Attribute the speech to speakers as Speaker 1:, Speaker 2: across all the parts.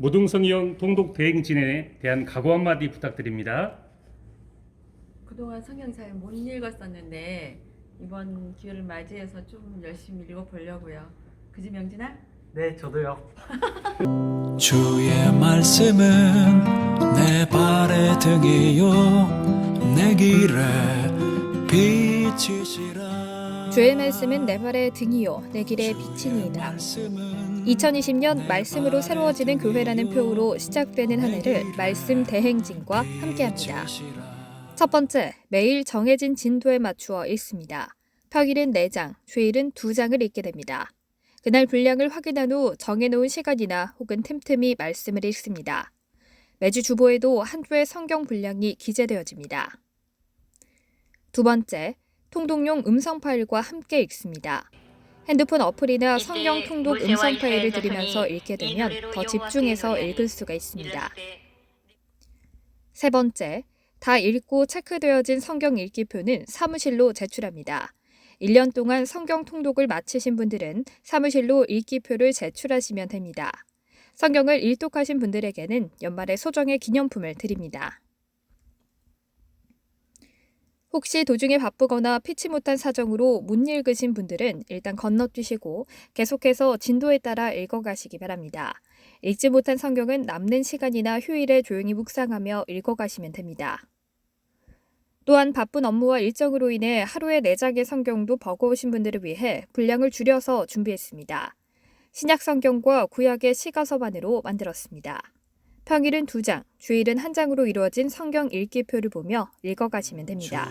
Speaker 1: 무등성이형 통독 대행진에 대한 각오 한마디 부탁드립니다.
Speaker 2: 그동안 성경사에 못 읽었었는데 이번 기회를 맞이해서 좀 열심히 읽어보려고요. 그지 명진아?
Speaker 3: 네, 저도요.
Speaker 4: 주의 말씀은 내 발의 등이요 내 길에 빛이시라
Speaker 5: 주의 말씀은 내 발의 등이요 내 길의 빛이니이다. 2020년 말씀으로 새로워지는 교회라는 표어로 시작되는 한 해를 말씀 대행진과 함께합니다. 첫 번째, 매일 정해진 진도에 맞추어 읽습니다. 평일은 4장, 주일은 2장을 읽게 됩니다. 그날 분량을 확인한 후 정해놓은 시간이나 혹은 틈틈이 말씀을 읽습니다. 매주 주보에도 한 주의 성경 분량이 기재되어집니다. 두 번째, 통독용 음성 파일과 함께 읽습니다. 핸드폰 어플이나 성경 통독 음성 파일을 들으면서 읽게 되면 더 집중해서 읽을 수가 있습니다. 세 번째, 다 읽고 체크되어진 성경 읽기표는 사무실로 제출합니다. 1년 동안 성경 통독을 마치신 분들은 사무실로 읽기표를 제출하시면 됩니다. 성경을 일독하신 분들에게는 연말에 소정의 기념품을 드립니다. 혹시 도중에 바쁘거나 피치 못한 사정으로 못 읽으신 분들은 일단 건너뛰시고 계속해서 진도에 따라 읽어가시기 바랍니다. 읽지 못한 성경은 남는 시간이나 휴일에 조용히 묵상하며 읽어가시면 됩니다. 또한 바쁜 업무와 일정으로 인해 하루에 4장의 성경도 버거우신 분들을 위해 분량을 줄여서 준비했습니다. 신약 성경과 구약의 시가서반으로 만들었습니다. 평일은 2장, 주일은 1장으로 이루어진 성경 읽기표를 보며 읽어가시면 됩니다.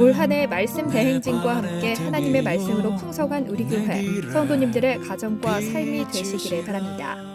Speaker 5: 올 한해 말씀 대행진과 함께 하나님의 말씀으로 풍성한 우리 교회 성도님들의 가정과 삶이 되시기를 바랍니다.